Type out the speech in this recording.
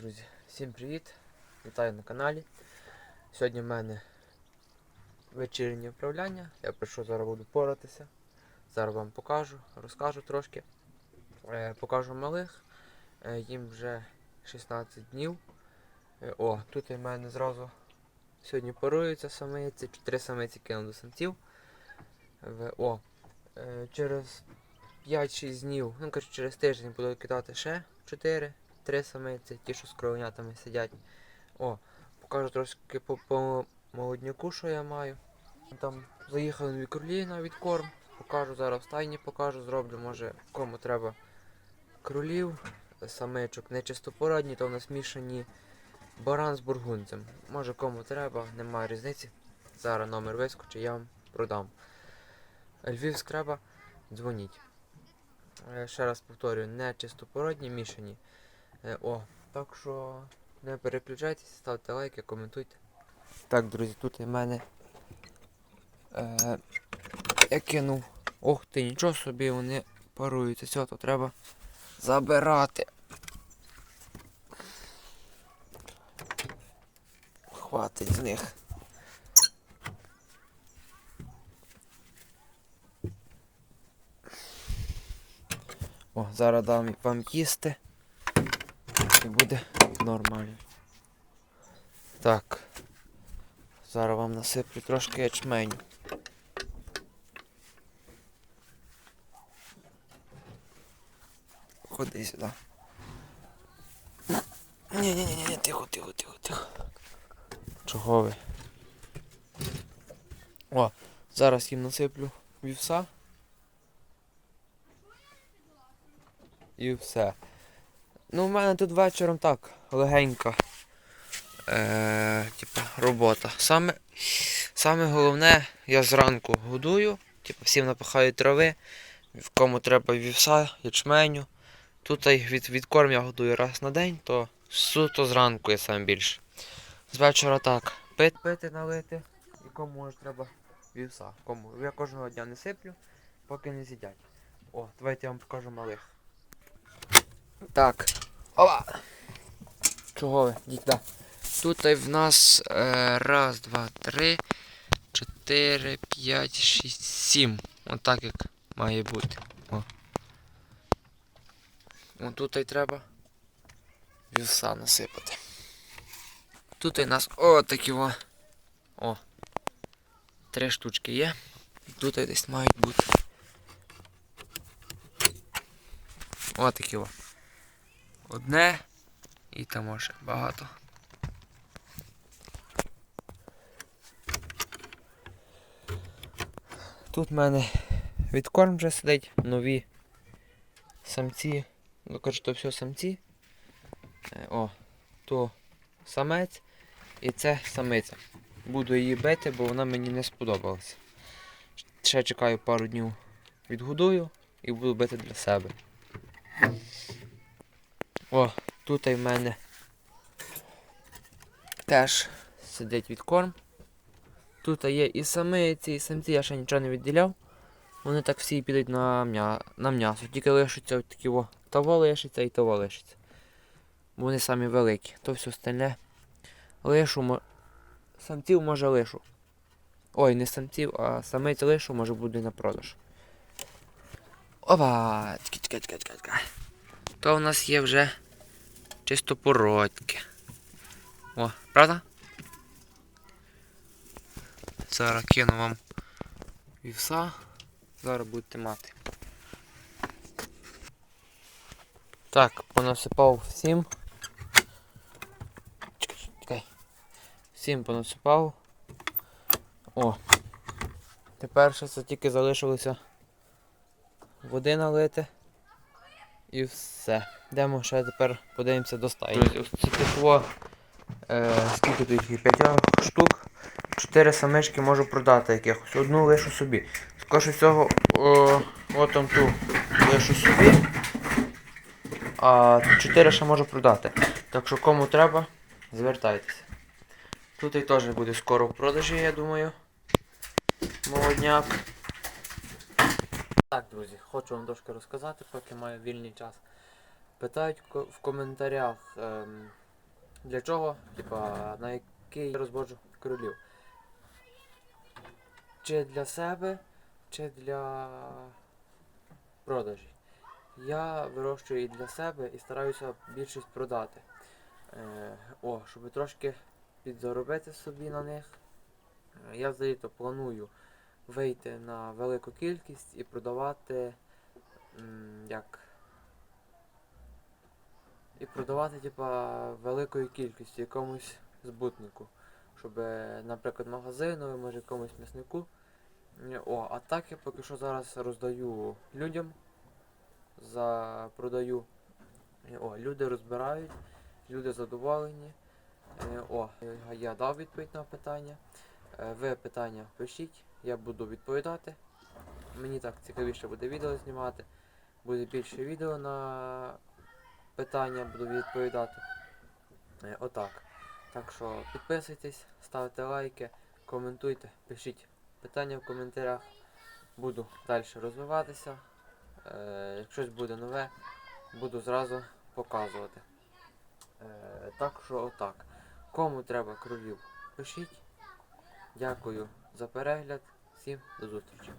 Друзі, всім привіт! Вітаю на каналі. Сьогодні в мене вечірнє управляння. Я прийшов зараз буду поратися. Зараз вам покажу, розкажу трошки. Е, покажу малих. Е, їм вже 16 днів. Е, о, тут у мене зразу сьогодні паруються самиці, 4 самиці кинув до самців. В, о, е, через 5-6 днів, ну кажу, через тиждень буду кидати ще 4 три самиці, ті, що з кровенятами сидять. О, покажу трошки по, по молодняку, що я маю. Там заїхали нові кролі на відкорм. Покажу зараз в стайні покажу, зроблю, може кому треба кролів, самичок, не то в нас мішані баран з бургунцем. Може кому треба, немає різниці. Зараз номер вискочить, я вам продам. Львів треба, дзвоніть. Е, Ще раз повторюю, не чистопородні, мішані. Е, О, так що не переключайтесь, ставте лайки, коментуйте. Так, друзі, тут у мене е, я кинув. Ох ти, нічого собі, вони паруються. Все, то треба забирати. Хватить з них. О, зараз дам вам їсти. І буде нормально. Так. Зараз вам насиплю трошки ячменю. Ходи сюди. Ні-ні-ні, тихо, тихо, тихо, тихо. Чого ви? О, зараз їм насиплю вівса. І все. Ну, в мене тут вечором так, легенька. Е, типа, робота. Саме, саме головне, я зранку годую, типу, всім напихаю трави, в кому треба вівса, ячменю. Тут від, від корм я годую раз на день, то суто зранку я сам більше. З вечора так. Пити, пити налити, і кому може треба вівса. Кому. Я кожного дня не сиплю, поки не з'їдять. О, давайте я вам покажу малих. Так. Опа! Чого ви? Йдіть. Тут в нас е, раз, два, три, чотири, п'ять, шість, сім. Отак як має бути. О. О, тут і треба вівса насипати. Тут у нас о такі о. О. Три штучки є. Тут і десь мають бути. О такі о. Одне і там може багато. Тут в мене відкорм вже сидить, нові самці. Ну кажу, то все самці. Е, О, то самець і це самиця. Буду її бити, бо вона мені не сподобалася. Ще чекаю пару днів відгодую і буду бити для себе. О, тут і в мене теж сидить відкорм. Тут є і самиці, і самці, я ще нічого не відділяв. Вони так всі підуть на, м'я... на м'ясо. Тільки лишиться такі о, того лишиться і того лишиться. Вони самі великі. То все остальне. Лишу, самців може лишу. Ой, не самців, а самиць лишу може буде на продаж. Опа! Тьки, тьки, тьки, тьки. То у нас є вже чистопородьки. О, правда? Зараз кину вам вівса. Зараз будете мати. Так, понасипав всім. Чекай. Всім понасипав. О. Тепер ще це тільки залишилося води налити. І все. Йдемо ще тепер подивимося до стаї. Ось це тепло. Е, скільки тут їх? 5 штук. Чотири самички можу продати якихось. Одну лишу собі. Скоріше всього, о, там ту лишу собі. А чотири ще можу продати. Так що кому треба, звертайтеся. Тут і теж буде скоро в продажі, я думаю. Молодняк. Так, друзі, хочу вам трошки розказати, поки маю вільний час. Питають в коментарях, ем, Для чого? Типа, на який я розводжу кролів? Чи для себе, чи для продажі. Я вирощую і для себе і стараюся більшість продати. Е, о, щоб трошки підзаробити собі на них. Я взагалі то планую вийти на велику кількість і продавати як. І продавати, типа, великою кількістю якомусь збутнику. Щоб, е, наприклад, магазину, може якомусь м'яснику. О, а так я поки що зараз роздаю людям. За продаю. О, люди розбирають, люди задоволені. Е, О, я дав відповідь на питання. Е, Ви питання пишіть, я буду відповідати. Мені так цікавіше буде відео знімати. Буде більше відео на питання, буду відповідати. Е, Отак. Так що підписуйтесь, ставте лайки, коментуйте, пишіть питання в коментарях. Буду далі розвиватися. Е, як щось буде нове, буду зразу показувати. Так що отак. Кому треба кролів, пишіть. Дякую за перегляд. Всім до зустрічі.